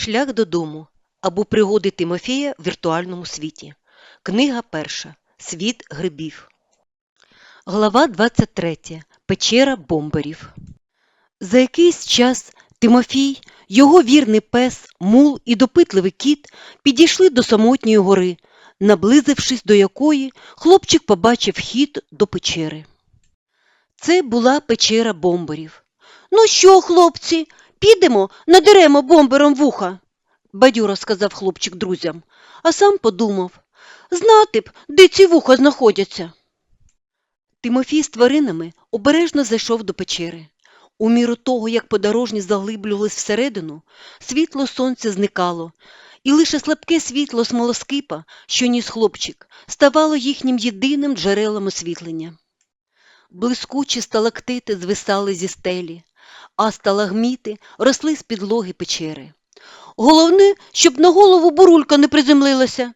Шлях додому або пригоди Тимофія в віртуальному світі. Книга перша. Світ грибів. Глава 23. Печера бомберів. За якийсь час Тимофій, його вірний пес, мул і допитливий кіт підійшли до самотньої гори, наблизившись до якої хлопчик побачив вхід до печери. Це була печера бомберів. Ну що, хлопці, підемо, надеремо бомбером вуха, бадьоро сказав хлопчик друзям, а сам подумав знати б, де ці вуха знаходяться. Тимофій з тваринами обережно зайшов до печери. У міру того, як подорожні заглиблювались всередину, світло сонця зникало, і лише слабке світло смолоскипа, що ніс хлопчик, ставало їхнім єдиним джерелом освітлення. Блискучі сталактити звисали зі стелі, а сталагміти росли з підлоги печери. Головне, щоб на голову бурулька не приземлилася,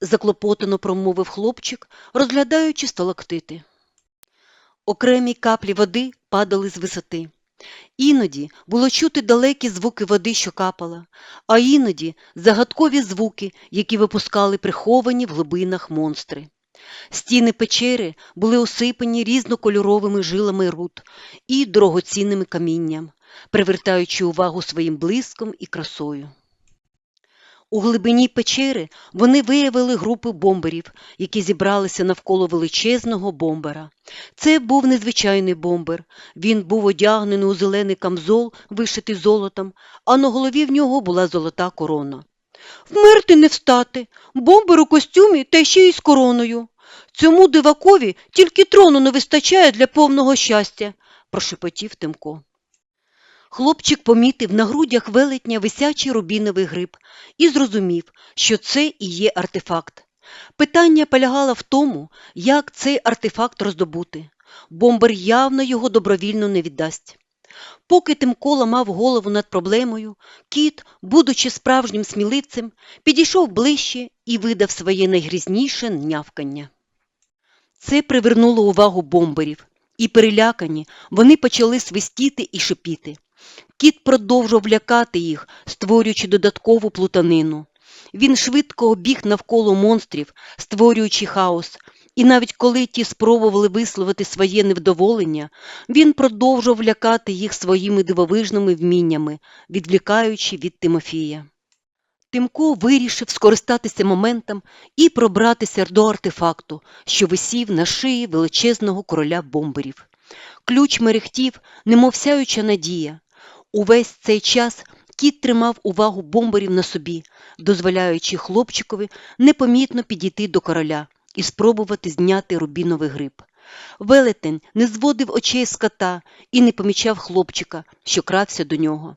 заклопотано промовив хлопчик, розглядаючи сталактити. Окремі каплі води падали з висоти. Іноді було чути далекі звуки води, що капала, а іноді загадкові звуки, які випускали приховані в глибинах монстри. Стіни печери були осипані різнокольоровими жилами руд і дорогоцінними камінням, привертаючи увагу своїм блиском і красою. У глибині печери вони виявили групи бомберів, які зібралися навколо величезного бомбера. Це був незвичайний бомбер. Він був одягнений у зелений камзол, вишитий золотом, а на голові в нього була золота корона. Вмерти не встати, бомбер у костюмі та ще й з короною. Цьому дивакові тільки трону не вистачає для повного щастя, прошепотів Тимко. Хлопчик помітив на грудях велетня висячий рубіновий гриб і зрозумів, що це і є артефакт. Питання полягало в тому, як цей артефакт роздобути. Бомбер явно його добровільно не віддасть. Поки Тимко ламав голову над проблемою, кіт, будучи справжнім сміливцем, підійшов ближче і видав своє найгрізніше нявкання. Це привернуло увагу бомберів, і перелякані вони почали свистіти і шипіти. Кіт продовжував лякати їх, створюючи додаткову плутанину. Він швидко обіг навколо монстрів, створюючи хаос, і навіть коли ті спробували висловити своє невдоволення, він продовжував лякати їх своїми дивовижними вміннями, відвлікаючи від Тимофія. Тимко вирішив скористатися моментом і пробратися до артефакту, що висів на шиї величезного короля бомберів. Ключ мерехтів, немов сяюча надія. Увесь цей час кіт тримав увагу бомберів на собі, дозволяючи хлопчикові непомітно підійти до короля і спробувати зняти рубіновий гриб. Велетень не зводив очей з кота і не помічав хлопчика, що крався до нього.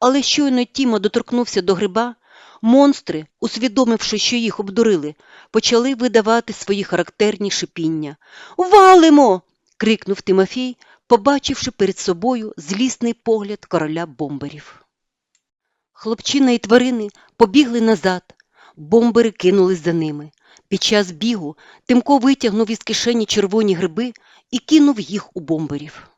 Але щойно Тіма доторкнувся до гриба, монстри, усвідомивши, що їх обдурили, почали видавати свої характерні шипіння. Валимо! крикнув Тимофій, побачивши перед собою злісний погляд короля бомберів. Хлопчина і тварини побігли назад, бомбери кинулись за ними. Під час бігу Тимко витягнув із кишені червоні гриби і кинув їх у бомберів.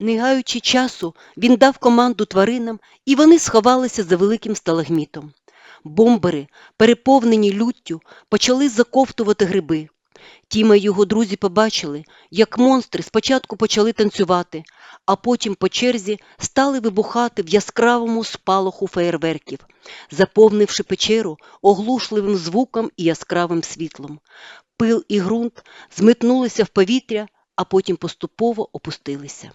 Не гаючи часу, він дав команду тваринам, і вони сховалися за великим сталагмітом. Бомбери, переповнені люттю, почали заковтувати гриби. Тіма й його друзі побачили, як монстри спочатку почали танцювати, а потім по черзі стали вибухати в яскравому спалаху феєрверків, заповнивши печеру оглушливим звуком і яскравим світлом. Пил і ґрунт змитнулися в повітря, а потім поступово опустилися.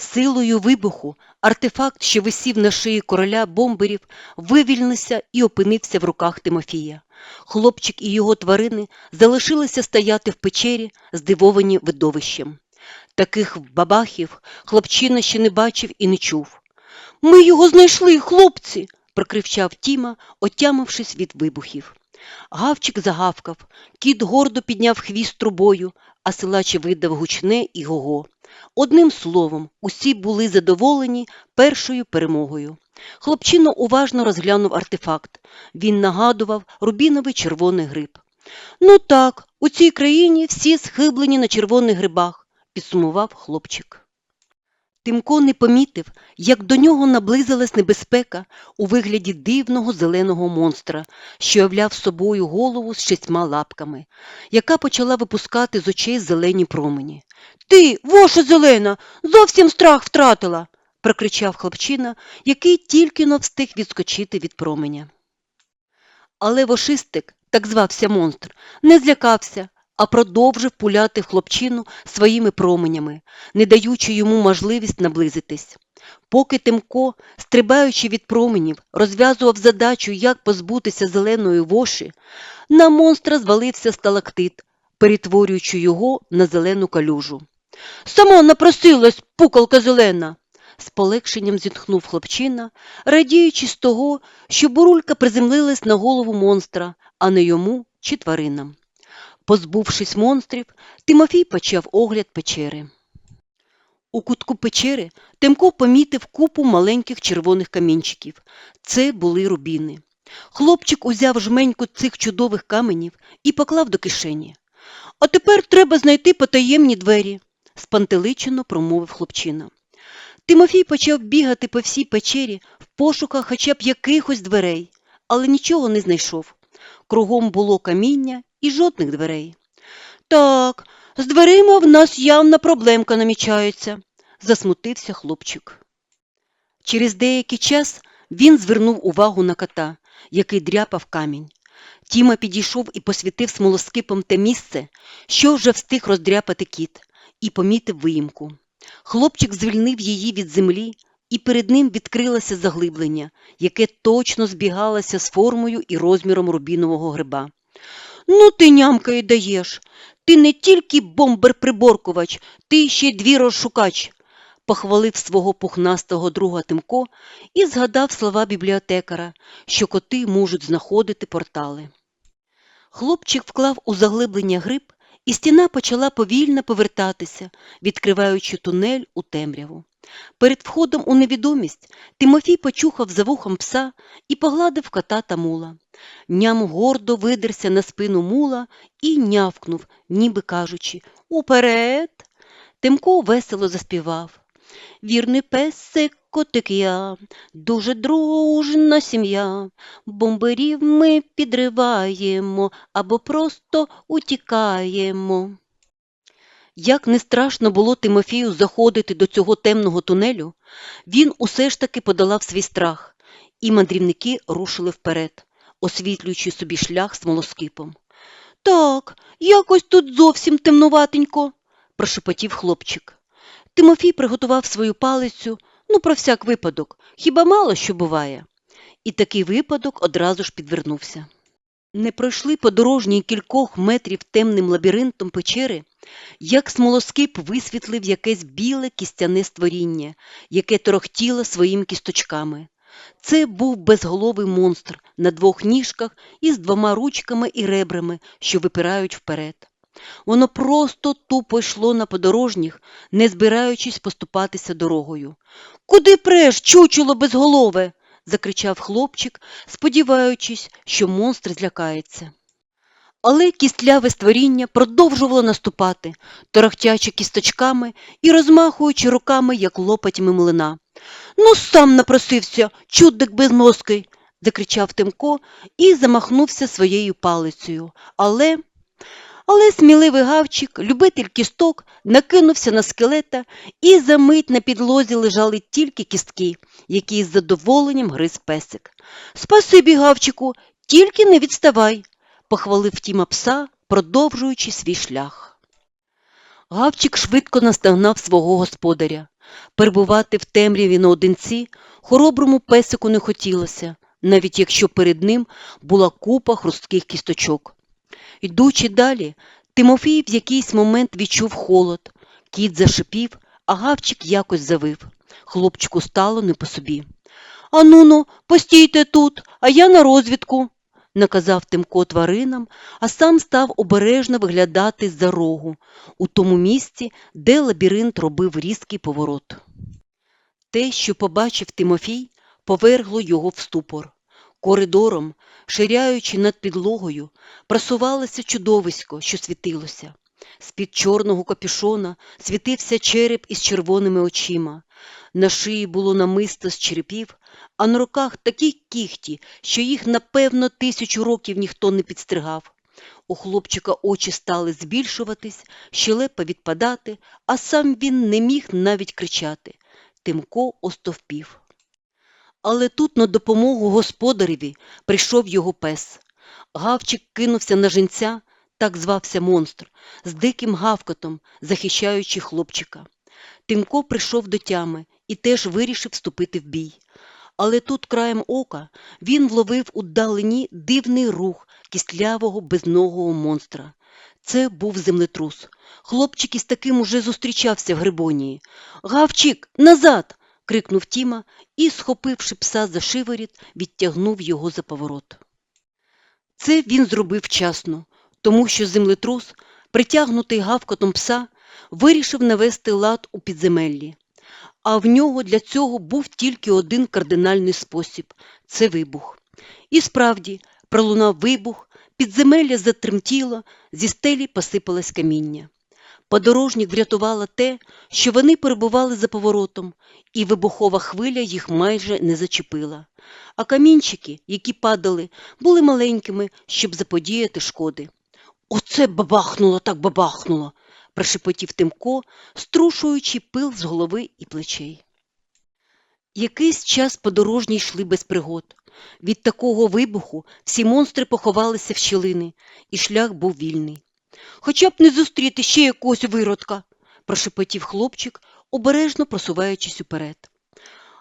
Силою вибуху артефакт, що висів на шиї короля бомберів, вивільнився і опинився в руках Тимофія. Хлопчик і його тварини залишилися стояти в печері, здивовані видовищем. Таких бабахів хлопчина ще не бачив і не чув. Ми його знайшли, хлопці. прокричав Тіма, отямившись від вибухів. Гавчик загавкав, кіт гордо підняв хвіст трубою, а силач видав гучне і гого. Одним словом, усі були задоволені першою перемогою. Хлопчина уважно розглянув артефакт. Він нагадував рубіновий червоний гриб. Ну так, у цій країні всі схиблені на червоних грибах, підсумував хлопчик. Тимко не помітив, як до нього наблизилась небезпека у вигляді дивного зеленого монстра, що являв собою голову з шістьма лапками, яка почала випускати з очей зелені промені. Ти, воша зелена, зовсім страх втратила. прокричав хлопчина, який тільки но встиг відскочити від променя. Але вошистик, так звався монстр, не злякався, а продовжив пуляти хлопчину своїми променями, не даючи йому можливість наблизитись. Поки Тимко, стрибаючи від променів, розв'язував задачу, як позбутися зеленої воші, на монстра звалився сталактит, перетворюючи його на зелену калюжу. Сама напросилась, пукалка зелена. З полегшенням зітхнув хлопчина, радіючи з того, що бурулька приземлилась на голову монстра, а не йому чи тваринам. Позбувшись монстрів, Тимофій почав огляд печери. У кутку печери Тимко помітив купу маленьких червоних камінчиків. Це були рубіни. Хлопчик узяв жменьку цих чудових каменів і поклав до кишені. А тепер треба знайти потаємні двері, спантеличено промовив хлопчина. Тимофій почав бігати по всій печері в пошуках хоча б якихось дверей, але нічого не знайшов. Кругом було каміння і жодних дверей. Так, з дверима в нас явна проблемка намічається, засмутився хлопчик. Через деякий час він звернув увагу на кота, який дряпав камінь. Тіма підійшов і посвітив смолоскипом те місце, що вже встиг роздряпати кіт, і помітив виїмку. Хлопчик звільнив її від землі, і перед ним відкрилося заглиблення, яке точно збігалося з формою і розміром рубінового гриба. Ну, ти нямка даєш. Ти не тільки бомбер-приборкувач, ти ще й двірозшукач, похвалив свого пухнастого друга Тимко і згадав слова бібліотекара, що коти можуть знаходити портали. Хлопчик вклав у заглиблення гриб, і стіна почала повільно повертатися, відкриваючи тунель у темряву. Перед входом у невідомість Тимофій почухав за вухом пса і погладив кота та мула. Ням гордо видерся на спину мула і нявкнув, ніби кажучи Уперед. Тимко весело заспівав. Вірний песик, котик я, дуже дружна сім'я. Бомберів ми підриваємо або просто утікаємо. Як не страшно було Тимофію заходити до цього темного тунелю, він усе ж таки подолав свій страх, і мандрівники рушили вперед, освітлюючи собі шлях смолоскипом. Так, якось тут зовсім темнуватенько, прошепотів хлопчик. Тимофій приготував свою палицю, ну, про всяк випадок, хіба мало що буває. І такий випадок одразу ж підвернувся. Не пройшли подорожні кількох метрів темним лабіринтом печери, як смолоскип висвітлив якесь біле кістяне створіння, яке торохтіло своїми кісточками. Це був безголовий монстр на двох ніжках із двома ручками і ребрами, що випирають вперед. Воно просто тупо йшло на подорожніх, не збираючись поступатися дорогою. Куди преш, чучело безголове? Закричав хлопчик, сподіваючись, що монстр злякається. Але кістляве створіння продовжувало наступати, торохтячи кісточками і розмахуючи руками, як лопатьми млина. Ну, сам напросився, чудик безмозкий, закричав Тимко і замахнувся своєю палицею. Але але сміливий гавчик, любитель кісток, накинувся на скелета, і за мить на підлозі лежали тільки кістки, які з задоволенням гриз песик. Спасибі, гавчику, тільки не відставай, похвалив Тіма пса, продовжуючи свій шлях. Гавчик швидко наздогнав свого господаря. Перебувати в темряві наодинці хороброму песику не хотілося, навіть якщо перед ним була купа хрустких кісточок. Йдучи далі, Тимофій в якийсь момент відчув холод. Кіт зашипів, а гавчик якось завив. Хлопчику стало не по собі. Ануно, постійте тут, а я на розвідку, наказав Тимко тваринам, а сам став обережно виглядати з-за рогу, у тому місці, де лабіринт робив різкий поворот. Те, що побачив Тимофій, повергло його в ступор. Коридором, ширяючи над підлогою, просувалося чудовисько, що світилося. З-під чорного капюшона світився череп із червоними очима. На шиї було намисто з черепів, а на руках такі кіхті, що їх, напевно, тисячу років ніхто не підстригав. У хлопчика очі стали збільшуватись, щелепа відпадати, а сам він не міг навіть кричати. Тимко остовпів. Але тут на допомогу господареві прийшов його пес. Гавчик кинувся на жінця, так звався монстр, з диким гавкотом, захищаючи хлопчика. Тимко прийшов до тями і теж вирішив вступити в бій. Але тут краєм ока він вловив у далині дивний рух кістлявого безногого монстра. Це був землетрус. Хлопчик із таким уже зустрічався в Грибонії. Гавчик, назад! Крикнув Тіма і, схопивши пса за шиворіт, відтягнув його за поворот. Це він зробив вчасно, тому що землетрус, притягнутий гавкотом пса, вирішив навести лад у підземеллі. А в нього для цього був тільки один кардинальний спосіб це вибух. І справді, пролунав вибух, підземелля затремтіло, зі стелі посипалось каміння. Подорожніх врятувало те, що вони перебували за поворотом, і вибухова хвиля їх майже не зачепила. А камінчики, які падали, були маленькими, щоб заподіяти шкоди. Оце бабахнуло так бабахнуло, прошепотів Тимко, струшуючи пил з голови і плечей. Якийсь час подорожні йшли без пригод. Від такого вибуху всі монстри поховалися в щілини, і шлях був вільний. Хоча б не зустріти ще якогось виродка, прошепотів хлопчик, обережно просуваючись уперед.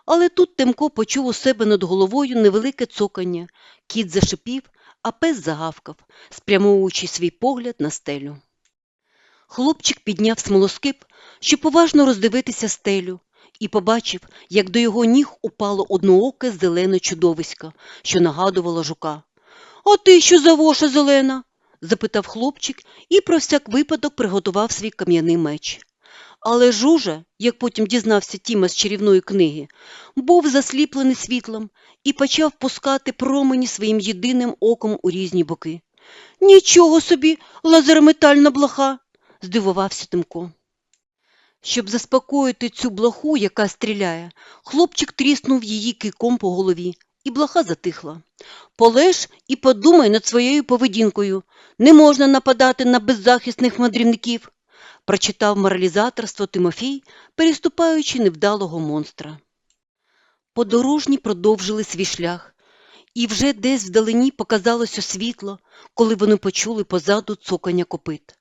Але тут Тимко почув у себе над головою невелике цокання, кіт зашипів, а пес загавкав, спрямовуючи свій погляд на стелю. Хлопчик підняв смолоскип, щоб поважно роздивитися стелю, і побачив, як до його ніг упало однооке зелене чудовисько, що нагадувало жука. А ти що за воша зелена? Запитав хлопчик і про всяк випадок приготував свій кам'яний меч. Але жужа, як потім дізнався Тіма з чарівної книги, був засліплений світлом і почав пускати промені своїм єдиним оком у різні боки. Нічого собі, лазерометальна блоха, здивувався Тимко. Щоб заспокоїти цю блоху, яка стріляє, хлопчик тріснув її кийком по голові, і блоха затихла. Полеж і подумай над своєю поведінкою. Не можна нападати на беззахисних мандрівників, прочитав моралізаторство Тимофій, переступаючи невдалого монстра. Подорожні продовжили свій шлях, і вже десь вдалині показалося світло, коли вони почули позаду цокання копит.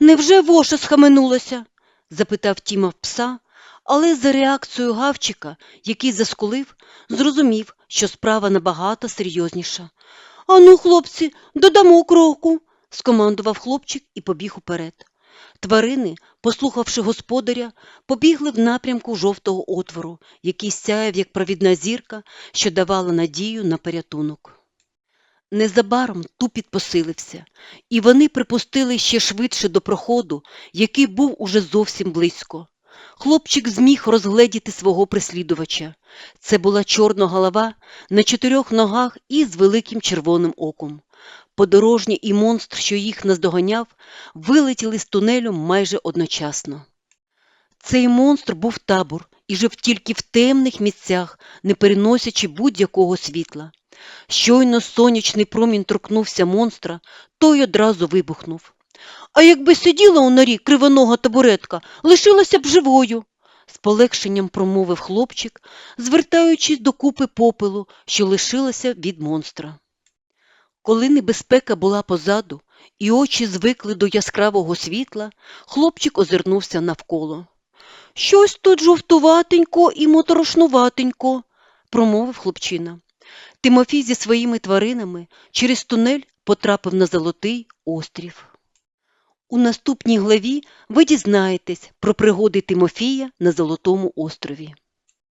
Невже воша схаменулася? запитав Тіма пса, але за реакцією гавчика, який заскулив, зрозумів, що справа набагато серйозніша. Ану, хлопці, додамо кроку, скомандував хлопчик і побіг уперед. Тварини, послухавши господаря, побігли в напрямку жовтого отвору, який сяяв, як провідна зірка, що давала надію на порятунок. Незабаром тупіт посилився, і вони припустили ще швидше до проходу, який був уже зовсім близько. Хлопчик зміг розгледіти свого прислідувача. Це була чорна голова на чотирьох ногах і з великим червоним оком. Подорожні і монстр, що їх наздоганяв, вилетіли з тунелю майже одночасно. Цей монстр був табор і жив тільки в темних місцях, не переносячи будь-якого світла. Щойно сонячний промінь торкнувся монстра, той одразу вибухнув. А якби сиділа у норі кривонога табуретка, лишилася б живою, з полегшенням промовив хлопчик, звертаючись до купи попелу, що лишилася від монстра. Коли небезпека була позаду і очі звикли до яскравого світла, хлопчик озирнувся навколо. Щось тут жовтуватенько і моторошнуватенько, промовив хлопчина. Тимофій зі своїми тваринами через тунель потрапив на золотий острів. У наступній главі ви дізнаєтесь про пригоди Тимофія на Золотому острові.